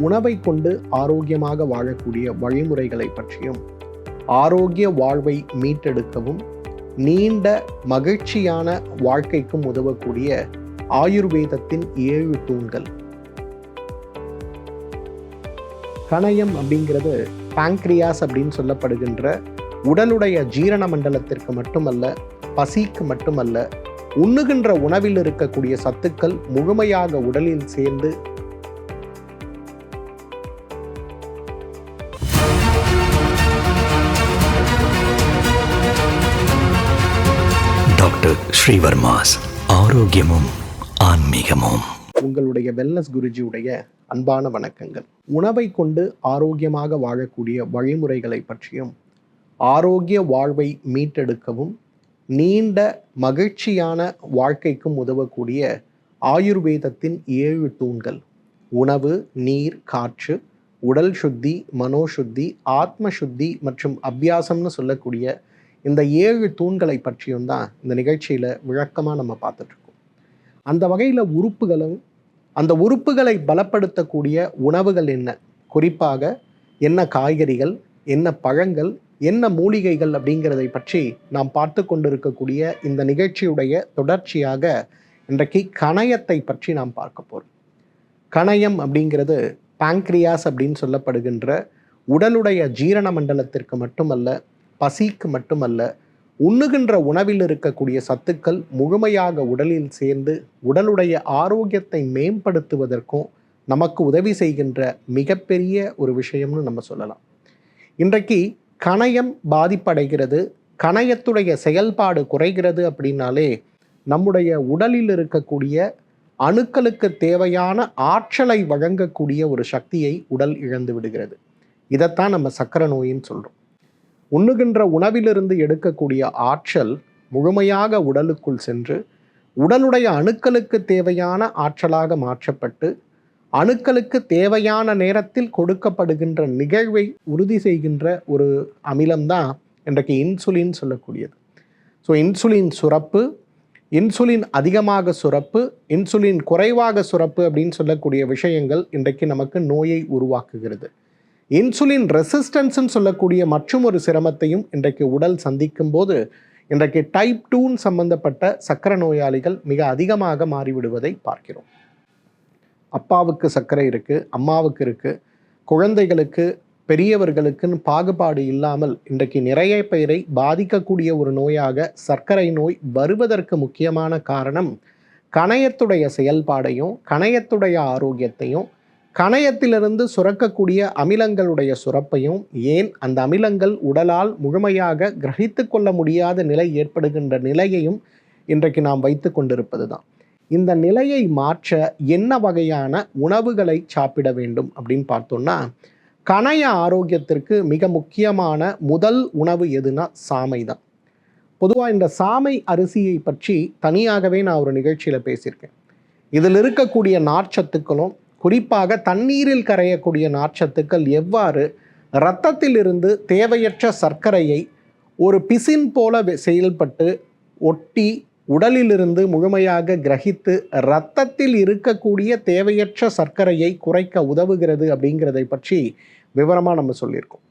உணவை கொண்டு ஆரோக்கியமாக வாழக்கூடிய வழிமுறைகளை பற்றியும் ஆரோக்கிய வாழ்வை மீட்டெடுக்கவும் நீண்ட மகிழ்ச்சியான வாழ்க்கைக்கும் உதவக்கூடிய ஆயுர்வேதத்தின் ஏழு தூண்கள். கணையம் அப்படிங்கிறது பாங்க்ரியாஸ் அப்படின்னு சொல்லப்படுகின்ற உடலுடைய ஜீரண மண்டலத்திற்கு மட்டுமல்ல பசிக்கு மட்டுமல்ல உண்ணுகின்ற உணவில் இருக்கக்கூடிய சத்துக்கள் முழுமையாக உடலில் சேர்ந்து டாக்டர் ஸ்ரீவர்மாஸ் ஆரோக்கியமும் ஆன்மீகமும். உங்களுடைய வெல்னஸ் குருஜியுடைய அன்பான வணக்கங்கள். உணவை கொண்டு ஆரோக்கியமாக வாழக்கூடிய வழிமுறைகளை பற்றியும் ஆரோக்கிய வாழ்வை மீட்டெடுக்கவும் நீண்ட மகிழ்ச்சியான வாழ்க்கைக்கும் உதவக்கூடிய ஆயுர்வேதத்தின் ஏழு தூண்கள். உணவு நீர் காற்று உடல் சுத்தி மனோசுத்தி ஆத்ம சுத்தி மற்றும் அபியாசம்னு சொல்லக்கூடிய இந்த ஏழு தூண்களை பற்றியும் தான் இந்த நிகழ்ச்சியில் விளக்கமாக நம்ம பார்த்துட்ருக்கோம். அந்த வகையில் உறுப்புகளும் அந்த உறுப்புகளை பலப்படுத்தக்கூடிய உணவுகள் என்ன? குறிப்பாக என்ன காய்கறிகள் என்ன பழங்கள் என்ன மூலிகைகள் அப்படிங்கிறதை பற்றி நாம் பார்த்து கொண்டிருக்கக்கூடிய இந்த நிகழ்ச்சியுடைய தொடர்ச்சியாக இன்றைக்கு கணையத்தை பற்றி நாம் பார்க்க போகிறோம் கணையம் அப்படிங்கிறது பாங்க்ரியாஸ் அப்படின்னு சொல்லப்படுகின்ற உடலுடைய ஜீரண மண்டலத்திற்கு மட்டுமல்ல பசிக்கு மட்டுமல்ல உண்ணுகின்ற உணவில் இருக்கக்கூடிய சத்துக்கள் முழுமையாக உடலில் சேர்ந்து உடலுடைய ஆரோக்கியத்தை மேம்படுத்துவதற்கும் நமக்கு உதவி செய்கின்ற மிகப்பெரிய ஒரு விஷயம்னு நம்ம சொல்லலாம். இன்றைக்கு கணையம் பாதிப்படைகிறது கணையத்துடைய செயல்பாடு குறைகிறது அப்படின்னாலே நம்முடைய உடலில் இருக்கக்கூடிய அணுக்களுக்கு தேவையான ஆற்றலை வழங்கக்கூடிய ஒரு சக்தியை உடல் இழந்து விடுகிறது. இதைத்தான் நம்ம சக்கர நோயின்னு சொல்கிறோம் உண்ணுகின்ற உணவிலிருந்து எடுக்கக்கூடிய ஆற்றல் முழுமையாக உடலுக்குள் சென்று உடலுடைய அணுக்களுக்கு தேவையான ஆற்றலாக மாற்றப்பட்டு அணுக்களுக்கு தேவையான நேரத்தில் கொடுக்கப்படுகின்ற நிகழ்வை உறுதி செய்கின்ற ஒரு அமிலம்தான் இன்றைக்கு இன்சுலின் சொல்லக்கூடியது. ஸோ இன்சுலின் சுரப்பு இன்சுலின் அதிகமாக சுரப்பு இன்சுலின் குறைவாக சுரப்பு அப்படின்னு சொல்லக்கூடிய விஷயங்கள் இன்றைக்கு நமக்கு நோயை உருவாக்குகிறது. இன்சுலின் ரெசிஸ்டன்ஸ்ன்னு சொல்லக்கூடிய மற்றும் ஒரு சிரமத்தையும் இன்றைக்கு உடல் சந்திக்கும் போது இன்றைக்கு டைப் டூன் சம்பந்தப்பட்ட சக்கரை நோயாளிகள் மிக அதிகமாக மாறிவிடுவதை பார்க்கிறோம். அப்பாவுக்கு சர்க்கரை இருக்குது அம்மாவுக்கு இருக்குது குழந்தைகளுக்கு பெரியவர்களுக்குன்னு பாகுபாடு இல்லாமல் இன்றைக்கு நிறைய பேரை பாதிக்கக்கூடிய ஒரு நோயாக சர்க்கரை நோய் வருவதற்கு முக்கியமான காரணம் கணையத்துடைய செயல்பாடையும் கணையத்துடைய ஆரோக்கியத்தையும் கணையத்திலிருந்து சுரக்கக்கூடிய அமிலங்களுடைய சுரப்பையும் ஏன் அந்த அமிலங்கள் உடலால் முழுமையாக கிரகித்து கொள்ள முடியாத நிலை ஏற்படுகின்ற நிலையையும் இன்றைக்கு நாம் வைத்து கொண்டிருப்பது தான் இந்த நிலையை மாற்ற என்ன வகையான உணவுகளை சாப்பிட வேண்டும் அப்படின்னு பார்த்தோம்னா கணைய ஆரோக்கியத்திற்கு மிக முக்கியமான முதல் உணவு எதுனா சாமை தான் பொதுவாக இந்த சாமை அரிசியை பற்றி தனியாகவே நான் ஒரு நிகழ்ச்சியில் பேசியிருக்கேன். இதில் இருக்கக்கூடிய நார்ச்சத்துக்களும் குறிப்பாக தண்ணீரில் கரையக்கூடிய நார்ச்சத்துக்கள் எவ்வாறு இரத்தத்திலிருந்து தேவையற்ற சர்க்கரையை ஒரு பிசின் போல செயல்பட்டு ஒட்டி உடலிலிருந்து முழுமையாக கிரகித்து இரத்தத்தில் இருக்கக்கூடிய தேவையற்ற சர்க்கரையை குறைக்க உதவுகிறது அப்படிங்கிறதை பற்றி விவரமாக நம்ம சொல்லியிருக்கோம்.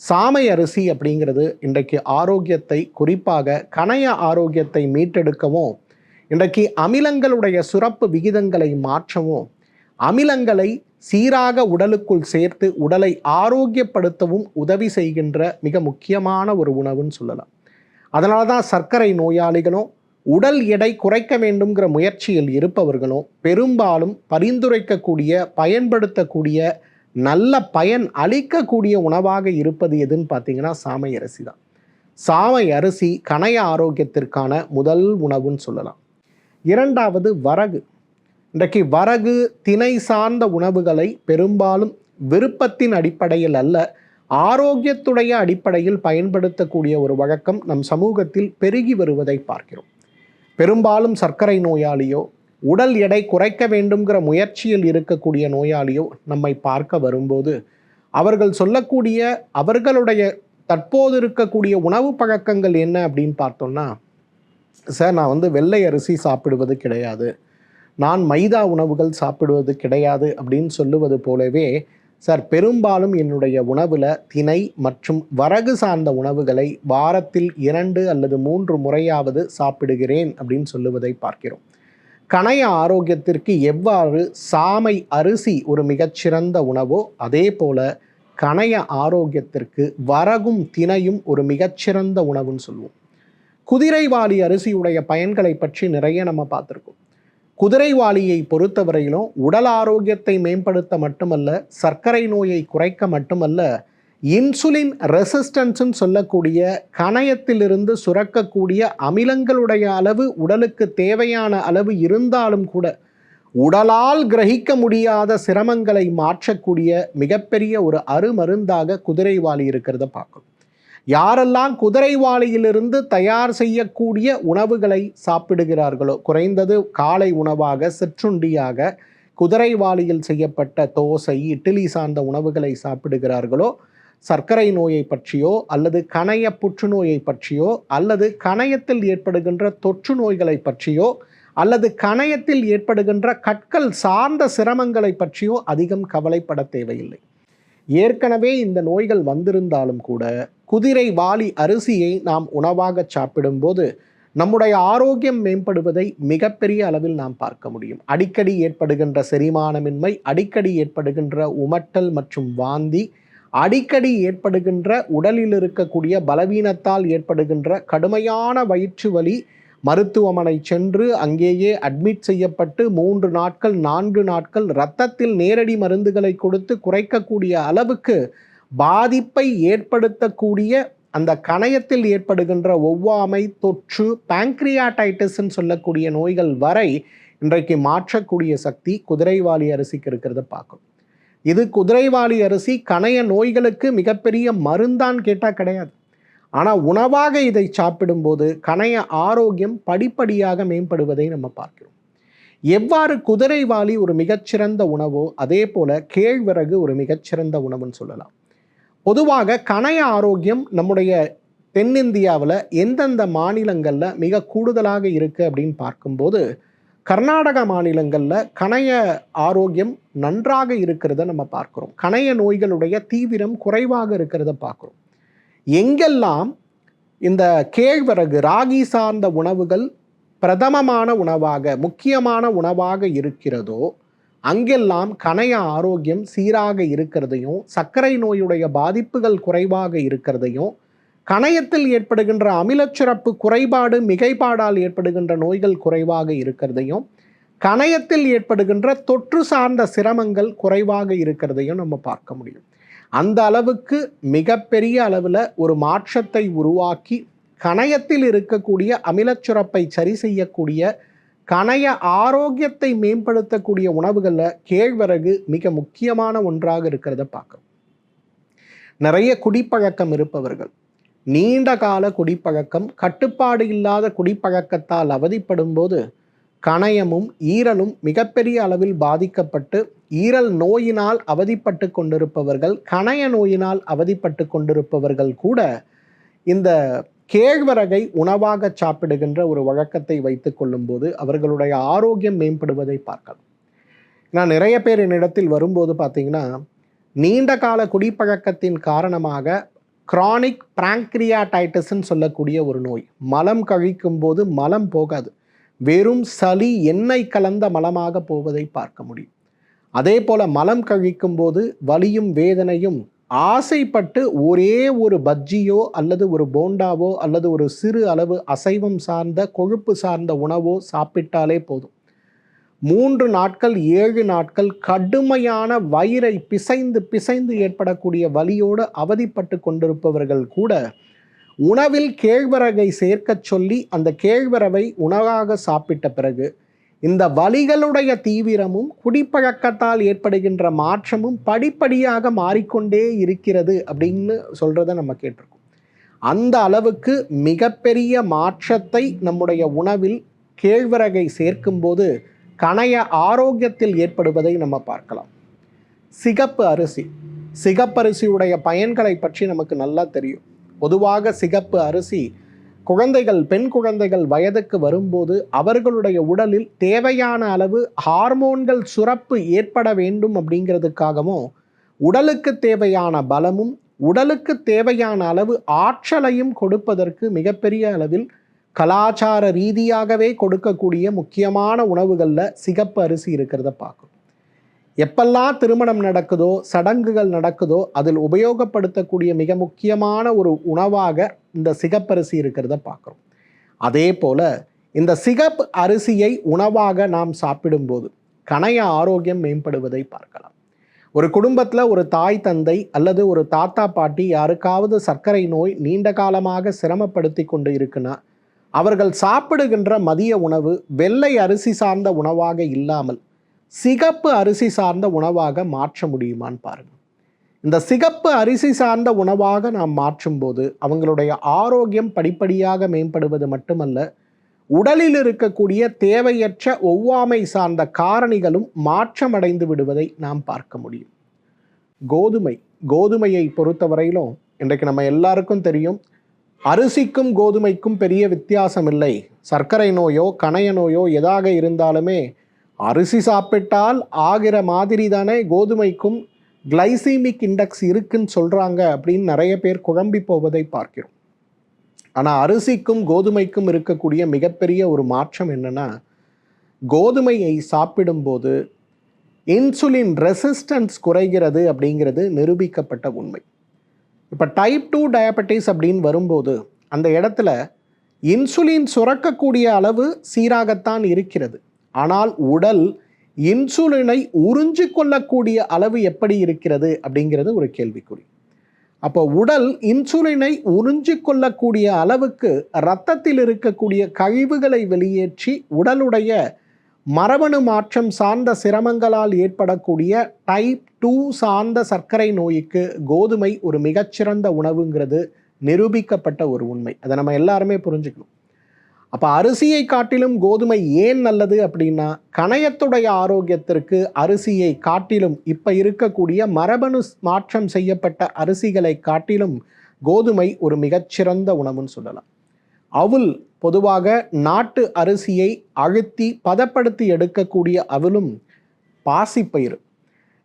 சாமை அரிசி அப்படிங்கிறது இன்றைக்கு ஆரோக்கியத்தை குறிப்பாக கணைய ஆரோக்கியத்தை மீட்டெடுக்கவும் இன்றைக்கு அமிலங்களுடைய சுரப்பு விகிதங்களை மாற்றவும் அமிலங்களை சீராக உடலுக்குள் சேர்த்து உடலை ஆரோக்கியப்படுத்தவும் உதவி செய்கின்ற மிக முக்கியமான ஒரு உணவுன்னு சொல்லலாம். அதனால தான் சர்க்கரை நோயாளிகளும் உடல் எடை குறைக்க வேண்டும்ங்கிற முயற்சியில் இருப்பவர்களும் பெரும்பாலும் பரிந்துரைக்கக்கூடிய பயன்படுத்தக்கூடிய நல்ல பயன் அளிக்கக்கூடிய உணவாக இருப்பது எதுன்னு பார்த்தீங்கன்னா சாமை அரிசி தான். சாமை அரிசி கணைய ஆரோக்கியத்திற்கான முதல் உணவுன்னு சொல்லலாம். இரண்டாவது வரகு. இன்றைக்கு வரகு திணை சார்ந்த உணவுகளை பெரும்பாலும் விருப்பத்தின் அடிப்படையில் அல்ல ஆரோக்கியத்துடைய அடிப்படையில் பயன்படுத்தக்கூடிய ஒரு வழக்கம் நம் சமூகத்தில் பெருகி வருவதை பார்க்கிறோம். பெரும்பாலும் சர்க்கரை நோயாளியோ உடல் எடை குறைக்க வேண்டும்ங்கிற முயற்சியில் இருக்கக்கூடிய நோயாளியோ நம்மை பார்க்க வரும்போது அவர்கள் சொல்லக்கூடிய அவர்களுடைய தற்போது இருக்கக்கூடிய உணவு பழக்கங்கள் என்ன அப்படின்னு பார்த்தோம்னா சார் நான் வந்து வெள்ளை அரிசி சாப்பிடுவது கிடையாது. நான் மைதா உணவுகள் சாப்பிடுவது கிடையாது அப்படின்னு சொல்லுவது போலவே சார் பெரும்பாலும் என்னுடைய உணவில் திணை மற்றும் வரகு சார்ந்த உணவுகளை வாரத்தில் இரண்டு அல்லது மூன்று முறையாவது சாப்பிடுகிறேன் அப்படின்னு சொல்லுவதை பார்க்கிறோம். கணைய ஆரோக்கியத்திற்கு எவ்வாறு சாமை அரிசி ஒரு மிகச்சிறந்த உணவோ அதே போல கணைய ஆரோக்கியத்திற்கு வரகும் திணையும் ஒரு மிகச்சிறந்த உணவுன்னு சொல்லுவோம். குதிரைவாளி அரிசியுடைய பயன்களை பற்றி நிறைய நம்ம பார்த்துருக்கோம். குதிரைவாளியை பொறுத்தவரையிலும் உடல் ஆரோக்கியத்தை மேம்படுத்த மட்டுமல்ல சர்க்கரை நோயை குறைக்க மட்டுமல்ல இன்சுலின் ரெசிஸ்டன்ஸ்ன்னு சொல்லக்கூடிய கணையத்திலிருந்து சுரக்கக்கூடிய அமிலங்களுடைய அளவு உடலுக்கு தேவையான அளவு இருந்தாலும் கூட உடலால் கிரகிக்க முடியாத சிரமங்களை மாற்றக்கூடிய மிகப்பெரிய ஒரு அருமருந்தாக குதிரைவாளி இருக்கிறத பார்க்கணும். யாரெல்லாம் குதிரைவாளியிலிருந்து தயார் செய்யக்கூடிய உணவுகளை சாப்பிடுகிறார்களோ குறைந்தது காலை உணவாக சிற்றுண்டியாக குதிரைவாளியில் செய்யப்பட்ட தோசை இட்லி சார்ந்த உணவுகளை சாப்பிடுகிறார்களோ சர்க்கரை நோயை பற்றியோ அல்லது கணைய புற்றுநோயை பற்றியோ அல்லது கணையத்தில் ஏற்படுகின்ற தொற்று நோய்களை பற்றியோ அல்லது கணையத்தில் ஏற்படுகின்ற கற்கள் சார்ந்த சிரமங்களை பற்றியோ அதிகம் கவலைப்பட தேவையில்லை. ஏற்கனவே இந்த நோய்கள் வந்திருந்தாலும் கூட குதிரை வாலி அரிசியை நாம் உணவாக சாப்பிடும்போது நம்முடைய ஆரோக்கியம் மேம்படுவதை மிகப்பெரிய அளவில் நாம் பார்க்க முடியும். அடிக்கடி ஏற்படுகின்ற செரிமானமின்மை அடிக்கடி ஏற்படுகின்ற உமட்டல் மற்றும் வாந்தி அடிக்கடி ஏற்படுகின்ற உடலில் இருக்கக்கூடிய பலவீனத்தால் ஏற்படுகின்ற கடுமையான வயிற்று வலி மருத்துவமனை சென்று அங்கேயே அட்மிட் செய்யப்பட்டு மூன்று நாட்கள் நான்கு நாட்கள் இரத்தத்தில் நேரடி மருந்துகளை கொடுத்து குறைக்கக்கூடிய அளவுக்கு பாதிப்பை ஏற்படுத்தக்கூடிய அந்த கணையத்தில் ஏற்படுகின்ற ஒவ்வாமை தொற்று பேங்க்ரியாடைட்டிஸ்ன்னு சொல்லக்கூடிய நோய்கள் வரை இன்றைக்கு மாற்றக்கூடிய சக்தி குதிரைவாளி அரிசிக்கு இருக்கிறத பார்க்கும். இது குதிரைவாளி அரிசி கணைய நோய்களுக்கு மிகப்பெரிய மருந்தான் கேட்டால் கிடையாது. ஆனால் உணவாக இதை சாப்பிடும்போது கணைய ஆரோக்கியம் படிப்படியாக மேம்படுவதை நம்ம பார்க்கிறோம். எவ்வாறு குதிரைவாலி ஒரு மிகச்சிறந்த உணவோ அதே போல கேழ்வரகு ஒரு மிகச்சிறந்த உணவுன்னு சொல்லலாம். பொதுவாக கணைய ஆரோக்கியம் நம்முடைய தென்னிந்தியாவில் எந்தெந்த மாநிலங்களில் மிக கூடுதலாக இருக்குது அப்படின்னு பார்க்கும்போது கர்நாடக மாநிலங்களில் கணைய ஆரோக்கியம் நன்றாக இருக்கிறத நம்ம பார்க்குறோம். கணைய நோய்களுடைய தீவிரம் குறைவாக இருக்கிறத பார்க்குறோம். எங்கெல்லாம் இந்த கேழ்வரகு ராகி சார்ந்த உணவுகள் பிரதமமான உணவாக முக்கியமான உணவாக இருக்கிறதோ அங்கெல்லாம் கணைய ஆரோக்கியம் சீராக இருக்கிறதையும் சர்க்கரை நோயுடைய பாதிப்புகள் குறைவாக இருக்கிறதையும் கணையத்தில் ஏற்படுகின்ற அமிலச்சுரப்பு குறைபாடு மிகைப்பாடால் ஏற்படுகின்ற நோய்கள் குறைவாக இருக்கிறதையும் கணையத்தில் ஏற்படுகின்ற தொற்று சார்ந்த சிரமங்கள் குறைவாக இருக்கிறதையும் நம்ம பார்க்க முடியும். அந்த அளவுக்கு மிகப்பெரிய அளவில் ஒரு மாற்றத்தை உருவாக்கி கணையத்தில் இருக்கக்கூடிய அமிலச்சுரப்பை சரி செய்யக்கூடிய கணைய ஆரோக்கியத்தை மேம்படுத்தக்கூடிய உணவுகளில் கேழ்வரகு மிக முக்கியமான ஒன்றாக இருக்கிறத பார்க்குறோம். நிறைய குடிப்பழக்கம் இருப்பவர்கள் நீண்ட கால குடிப்பழக்கம் கட்டுப்பாடு இல்லாத குடிப்பழக்கத்தால் அவதிப்படும் போது கணையமும் ஈரலும் மிகப்பெரிய அளவில் பாதிக்கப்பட்டு ஈரல் நோயினால் அவதிப்பட்டு கொண்டிருப்பவர்கள் கணைய நோயினால் அவதிப்பட்டு கொண்டிருப்பவர்கள் கூட இந்த கேழ்வரகை உணவாக சாப்பிடுகின்ற ஒரு வழக்கத்தை வைத்து கொள்ளும்போது அவர்களுடைய ஆரோக்கியம் மேம்படுவதை பார்க்கலாம். நான் நிறைய பேர் என்னிடத்தில் வரும்போது பார்த்தீங்கன்னா நீண்ட கால குடிப்பழக்கத்தின் காரணமாக கிரானிக் பிராங்க்ரியாடைட்டிஸ்ன்னு சொல்லக்கூடிய ஒரு நோய். மலம் கழிக்கும் போது மலம் போகாது. வெறும் சளி எண்ணெய் கலந்த மலமாக போவதை பார்க்க முடியும். அதே போல மலம் கழிக்கும் போது வலியும் வேதனையும் ஆசைப்பட்டு ஒரே ஒரு பஜ்ஜியோ அல்லது ஒரு போண்டாவோ அல்லது ஒரு சிறு அளவு அசைவம் சார்ந்த கொழுப்பு சார்ந்த உணவோ சாப்பிட்டாலே போதும். மூன்று நாட்கள் ஏழு நாட்கள் கடுமையான வயிறை பிசைந்து பிசைந்து ஏற்படக்கூடிய வலியோடு அவதிப்பட்டு கொண்டிருப்பவர்கள் கூட உணவில் கேழ்வரகை சேர்க்கச் சொல்லி அந்த கேழ்வரவை உணவாக சாப்பிட்ட பிறகு இந்த வலிகளுடைய தீவிரமும் குடிப்பழக்கத்தால் ஏற்படுகின்ற மாற்றமும் படிப்படியாக மாறிக்கொண்டே இருக்கிறது அப்படின்னு சொல்கிறத நம்ம கேட்டிருக்கோம். அந்த அளவுக்கு மிகப்பெரிய மாற்றத்தை நம்முடைய உணவில் கேழ்வரகை சேர்க்கும்போது கணைய ஆரோக்கியத்தில் ஏற்படுவதை நம்ம பார்க்கலாம். சிகப்பு அரிசி. சிகப்பரிசியுடைய பயன்களை பற்றி நமக்கு நல்லா தெரியும். பொதுவாக சிகப்பு அரிசி. குழந்தைகள் பெண் குழந்தைகள் வயதுக்கு வரும்போது அவர்களுடைய உடலில் தேவையான அளவு ஹார்மோன்கள் சுரப்பு ஏற்பட வேண்டும் அப்படிங்கிறதுக்காகவும் உடலுக்கு தேவையான பலமும் உடலுக்கு தேவையான அளவு ஆற்றலையும் கொடுப்பதற்கு மிகப்பெரிய அளவில் கலாச்சார ரீதியாகவே கொடுக்கக்கூடிய முக்கியமான உணவுகளில் சிகப்பு அரிசி இருக்கிறத பார்க்கும் எப்பெல்லாம் திருமணம் நடக்குதோ சடங்குகள் நடக்குதோ அதில் உபயோகப்படுத்தக்கூடிய மிக முக்கியமான ஒரு உணவாக இந்த சிகப்பரிசி இருக்கிறத பார்க்குறோம். அதே போல் இந்த சிகப்பு அரிசியை உணவாக நாம் சாப்பிடும்போது கணைய ஆரோக்கியம் மேம்படுவதை பார்க்கலாம். ஒரு குடும்பத்தில் ஒரு தாய் தந்தை அல்லது ஒரு தாத்தா பாட்டி யாருக்காவது சர்க்கரை நோய் நீண்ட காலமாக சிரமப்படுத்தி கொண்டு இருக்குன்னா அவர்கள் சாப்பிடுகின்ற மதிய உணவு வெள்ளை அரிசி சார்ந்த உணவாக இல்லாமல் சிகப்பு அரிசி சார்ந்த உணவாக மாற்ற முடியுமான்னு பாருங்கள் இந்த சிகப்பு அரிசி சார்ந்த உணவாக நாம் மாற்றும்போது அவங்களுடைய ஆரோக்கியம் படிப்படியாக மேம்படுவது மட்டுமல்ல உடலில் இருக்கக்கூடிய தேவையற்ற ஒவ்வாமை சார்ந்த காரணிகளும் மாற்றமடைந்து விடுவதை நாம் பார்க்க முடியும். கோதுமை கோதுமையை பொறுத்தவரையிலும் இன்றைக்கு நம்ம எல்லாருக்கும் தெரியும் அரிசிக்கும் கோதுமைக்கும் பெரிய வித்தியாசம் இல்லை. சர்க்கரை நோயோ கணைய நோயோ எதாக இருந்தாலுமே அரிசி சாப்பிட்டால் ஆகிற மாதிரி தானே கோதுமைக்கும் கிளைசீமிக் இண்டெக்ஸ் இருக்குன்னு சொல்கிறாங்க அப்படின்னு நிறைய பேர் குழம்பி போவதை பார்க்கிறோம். ஆனால் அரிசிக்கும் கோதுமைக்கும் இருக்கக்கூடிய மிகப்பெரிய ஒரு மாற்றம் என்னென்னா கோதுமையை சாப்பிடும்போது இன்சுலின் ரெசிஸ்டன்ஸ் குறைகிறது அப்படிங்கிறது நிரூபிக்கப்பட்ட உண்மை. இப்போ டைப் டூ டயபெட்டிஸ் அப்படின்னு வரும்போது அந்த இடத்துல இன்சுலின் சுரக்கக்கூடிய அளவு சீராகத்தான் இருக்கிறது. ஆனால் உடல் இன்சுலினை உறிஞ்சு கொள்ளக்கூடிய அளவு எப்படி இருக்கிறது அப்படிங்கிறது ஒரு கேள்விக்குறி. அப்போ உடல் இன்சுலினை உறிஞ்சு கொள்ளக்கூடிய அளவுக்கு இரத்தத்தில் இருக்கக்கூடிய கழிவுகளை வெளியேற்றி உடலுடைய மரபணு மாற்றம் சார்ந்த சிரமங்களால் ஏற்படக்கூடிய டைப் டூ சார்ந்த சர்க்கரை நோய்க்கு கோதுமை ஒரு மிகச்சிறந்த உணவுங்கிறது நிரூபிக்கப்பட்ட ஒரு உண்மை. அதை நம்ம எல்லாருமே புரிஞ்சுக்கணும். அப்போ அரிசியை காட்டிலும் கோதுமை ஏன் நல்லது அப்படின்னா கணையத்துடைய ஆரோக்கியத்திற்கு அரிசியை காட்டிலும் இப்போ இருக்கக்கூடிய மரபணு மாற்றம் செய்யப்பட்ட அரிசிகளை காட்டிலும் கோதுமை ஒரு மிகச்சிறந்த உணவுன்னு சொல்லலாம். அவுல் பொதுவாக நாட்டு அரிசியை அழுத்தி பதப்படுத்தி எடுக்கக்கூடிய அவலும் பாசிப்பயிறு.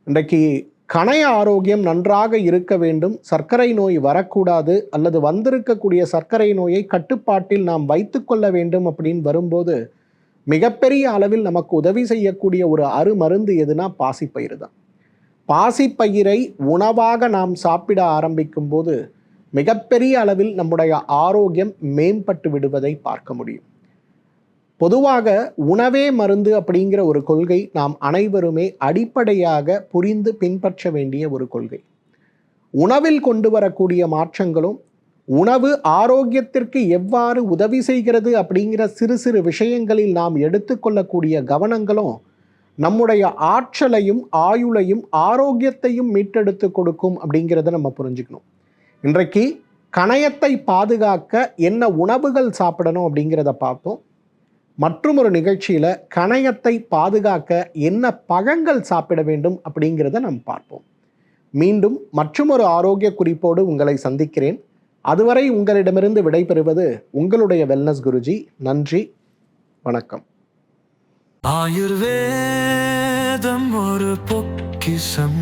இன்றைக்கு கணைய ஆரோக்கியம் நன்றாக இருக்க வேண்டும். சர்க்கரை நோய் வரக்கூடாது. அல்லது வந்திருக்கக்கூடிய சர்க்கரை நோயை கட்டுப்பாட்டில் நாம் வைத்துக்கொள்ள வேண்டும் அப்படின்னு வரும்போது மிகப்பெரிய அளவில் நமக்கு உதவி செய்யக்கூடிய ஒரு அருமருந்து எதுனா பாசிப்பயிறு தான். பாசிப்பயிரை உணவாக நாம் சாப்பிட ஆரம்பிக்கும் போது மிகப்பெரிய அளவில் நம்முடைய ஆரோக்கியம் மேம்பட்டு விடுவதை பார்க்க முடியும். பொதுவாக உணவே மருந்து அப்படிங்கிற ஒரு கொள்கை நாம் அனைவருமே அடிப்படையாக புரிந்து பின்பற்ற வேண்டிய ஒரு கொள்கை. உணவில் கொண்டு வரக்கூடிய மாற்றங்களும் உணவு ஆரோக்கியத்திற்கு எவ்வாறு உதவி செய்கிறது அப்படிங்கிற சிறு சிறு விஷயங்களில் நாம் எடுத்துக்கொள்ளக்கூடிய கவனங்களும் நம்முடைய ஆற்றலையும் ஆயுளையும் ஆரோக்கியத்தையும் மீட்டெடுத்து கொடுக்கும் அப்படிங்கிறத நம்ம புரிஞ்சுக்கணும். இன்றைக்கு கணையத்தை பாதுகாக்க என்ன உணவுகள் சாப்பிடணும் அப்படிங்கிறத பார்த்தோம். மற்றொரு நிகழ்ச்சியில் கணையத்தை பாதுகாக்க என்ன பழங்கள் சாப்பிட வேண்டும் அப்படிங்கிறத நாம் பார்ப்போம். மீண்டும் மற்றொரு ஆரோக்கிய குறிப்போடு உங்களை சந்திக்கிறேன். அதுவரை உங்களிடமிருந்து விடைபெறுவது உங்களுடைய வெல்னஸ் குருஜி. நன்றி வணக்கம். ஆயுர்வேதம் ஒரு பொக்கிசம்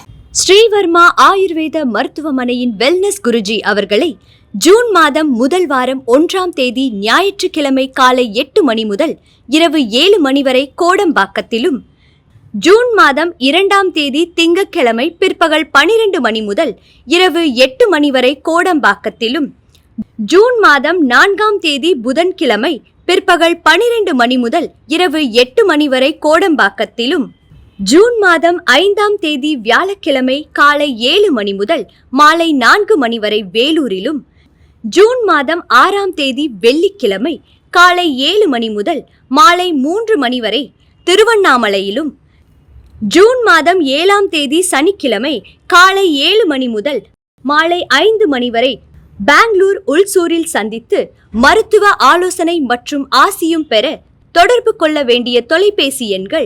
ஸ்ரீவர்மா ஆயுர்வேத மருத்துவமனையின் வெல்னஸ் குருஜி அவர்களை ஜூன் மாதம் முதல் வாரம் ஒன்றாம் தேதி ஞாயிற்றுக்கிழமை காலை எட்டு மணி முதல் இரவு ஏழு மணி வரை கோடம்பாக்கத்திலும் ஜூன் மாதம் இரண்டாம் தேதி திங்கட்கிழமை பிற்பகல் பனிரெண்டு மணி முதல் இரவு எட்டு மணி வரை கோடம்பாக்கத்திலும் ஜூன் மாதம் நான்காம் தேதி புதன்கிழமை பிற்பகல் பனிரெண்டு மணி முதல் இரவு எட்டு மணி வரை கோடம்பாக்கத்திலும் ஜூன் மாதம் ஐந்தாம் தேதி வியாழக்கிழமை காலை ஏழு மணி முதல் மாலை நான்கு மணி வரை வேலூரிலும் ஜூன் மாதம் ஆறாம் தேதி வெள்ளிக்கிழமை காலை ஏழு மணி முதல் மாலை மூன்று மணி வரை திருவண்ணாமலையிலும் ஜூன் மாதம் ஏழாம் தேதி சனிக்கிழமை காலை ஏழு மணி முதல் மாலை ஐந்து மணி வரை பெங்களூர் உள்சூரில் சந்தித்து மருத்துவ ஆலோசனை மற்றும் ஆசியும் பெற தொடர்பு கொள்ள வேண்டிய தொலைபேசி எண்கள்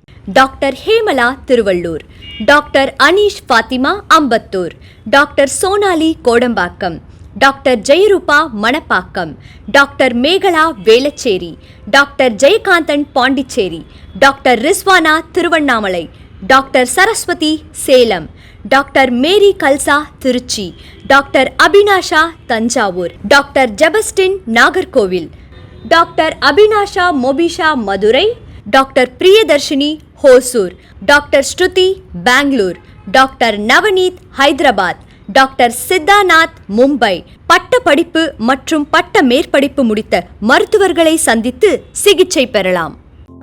doctor Hemala Tiruvallur doctor Aneesh Fathima Ambattur doctor Sonali Kodambakkam doctor Jayarupa Manapakkam doctor Megala Velachery doctor Jayakanthan Pondicherry doctor Rizwana Tiruvannamalai doctor Saraswathi Salem doctor Mary Kalsa Trichy doctor Abinasha Thanjavur doctor Jebastin Nagercoil doctor Abinasha Mobisha Madurai doctor Priyadarshini Hosur. Doctor Shruti Bangalore. Doctor Navneeth Hyderabad. Doctor Sidhanath Mumbai. பட்ட படிப்பு மற்றும் பட்ட மேற்படிப்பு முடித்த மருத்துவர்களை சந்தித்து சிகிச்சை பெறலாம்.